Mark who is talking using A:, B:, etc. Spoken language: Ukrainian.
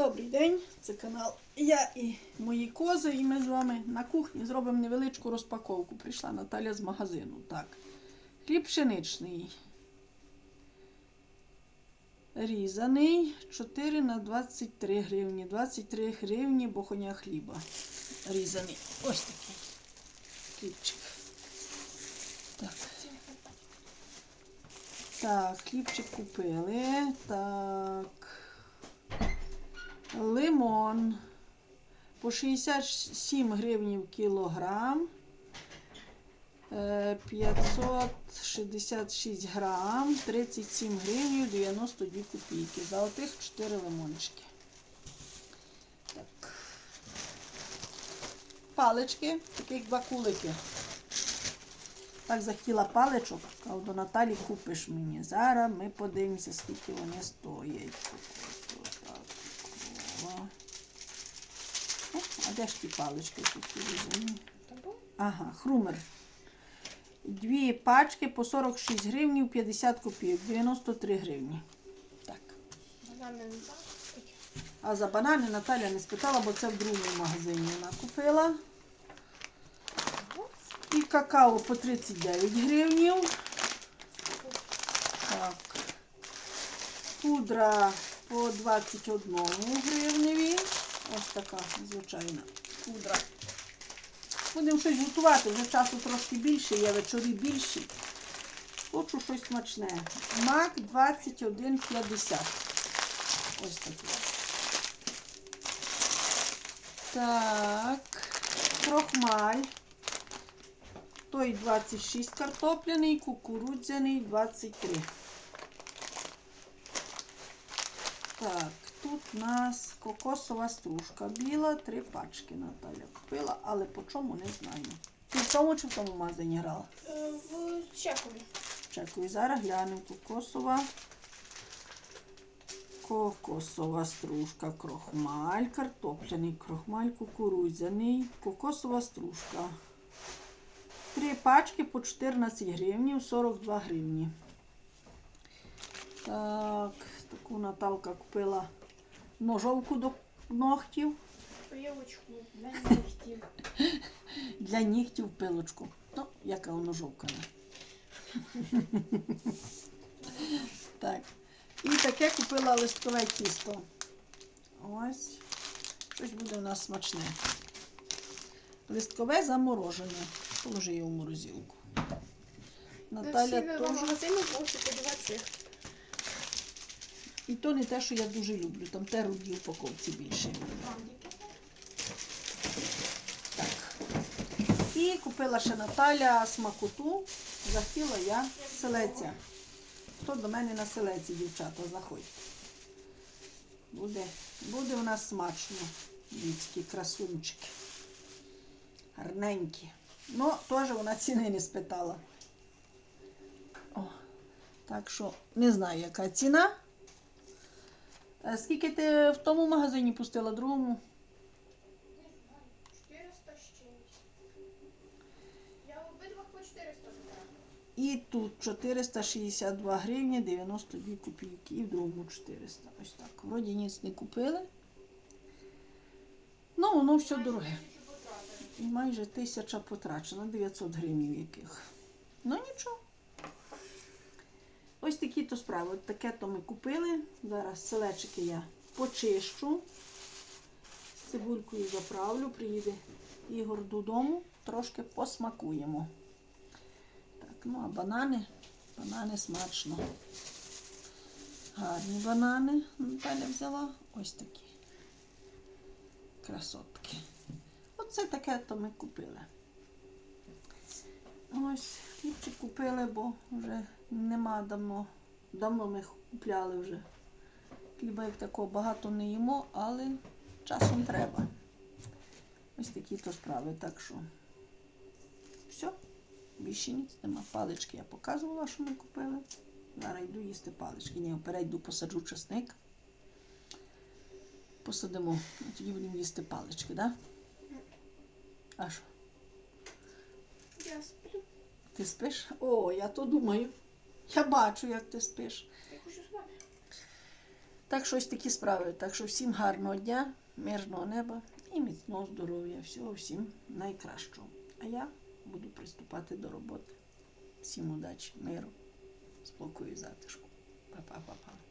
A: Добрий день, це канал Я і мої кози, і ми з вами на кухні зробимо невеличку розпаковку. Прийшла Наталя з магазину. Так. Хліб пшеничний. Різаний 4 на 23 гривні. 23 гривні бохоня хліба. Різаний. Ось такий хлібчик. Так. Так, хлібчик купили. Так. Лимон по 67 гривень кілограм. Е, 566 грам, 37 гривень 92 копійки. Золотих 4 лимончики. Так. Палички, таких два кулики. Так захотіла паличок, кажу, до Наталі купиш мені. Зараз ми подивимося, скільки вони стоять. Отак. О. О, А де ж ті палички такі різані? Ага, хрумер. Дві пачки по 46 гривень 50 копійок, 93 гривні. Так. А за банани Наталя не спитала, бо це в другому магазині вона купила. І какао по 39 гривнів. Так. Пудра по 21 гривневі. Ось така звичайна пудра. Будемо щось готувати, вже часу трошки більше, є вечорі більші. Хочу щось смачне. Мак 21,50. Ось такий. Так, крохмаль. Той 26 картопляний, кукурудзяний 23. Так, тут у нас кокосова стружка біла, три пачки Наталя купила, але по чому не знаю. Ти в тому чи в тому магазині грала?
B: Е, В Чекові.
A: Чекаю, зараз глянемо. Кокосова. Кокосова стружка, крохмаль, картопляний крохмаль, кукурудзяний, кокосова стружка. Три пачки по 14 гривень, 42 гривні. Так, таку Наталка купила ножовку до ногтів.
B: Пилочку для нігтів.
A: Для нігтів пилочку. Ну, яка ножовка. так. І таке купила листкове тісто. Ось. Щось буде у нас смачне. Листкове заморожене. Положи його в морозилку. Наталя теж.
B: магазину можете подивитися.
A: І то не те, що я дуже люблю. Там те руді упаковці більше. Так. І купила ще Наталя смакоту. Захотіла я селеця. Хто до мене на селеці, дівчата, заходьте. Буде, буде у нас смачно. Людські красунчики. Гарненькі. Ну, теж вона ціни не спитала. О, так що не знаю, яка ціна. А скільки ти в тому магазині пустила, другому?
B: 400 з чимось. Я обидва по 400.
A: І тут 462 гривні 92 копійки. І в другому 400. Ось так. Вроді ніц не купили. Ну, воно все дороге. І майже тисяча потрачена, 900 гривень яких. Ну нічого. Ось такі то справи. От таке то ми купили. Зараз селечики я почищу. З цибулькою заправлю, приїде Ігор додому, трошки посмакуємо. Так, ну а банани, банани смачно. Гарні банани Наталя взяла. Ось такі. Красотки. Оце таке то ми купили. Ось хлібчик купили, бо вже нема давно. Давно ми купляли вже. Хліба як такого багато не їмо, але часом треба. Ось такі то справи. Так що все, більше ніц нема. Палички я показувала, що ми купили. Зараз йду їсти палички. Ні, вперед йду посаджу часник. Посадимо, а тоді будемо їсти палички, так? Да? А що?
B: Я сплю.
A: Ти спиш? О, я то думаю. Я бачу, як ти спиш. Так що ось такі справи. Так що всім гарного дня, мирного неба і міцного здоров'я. Всього всім найкращого. А я буду приступати до роботи. Всім удачі, миру, спокою і затишку. Па-па-па-па.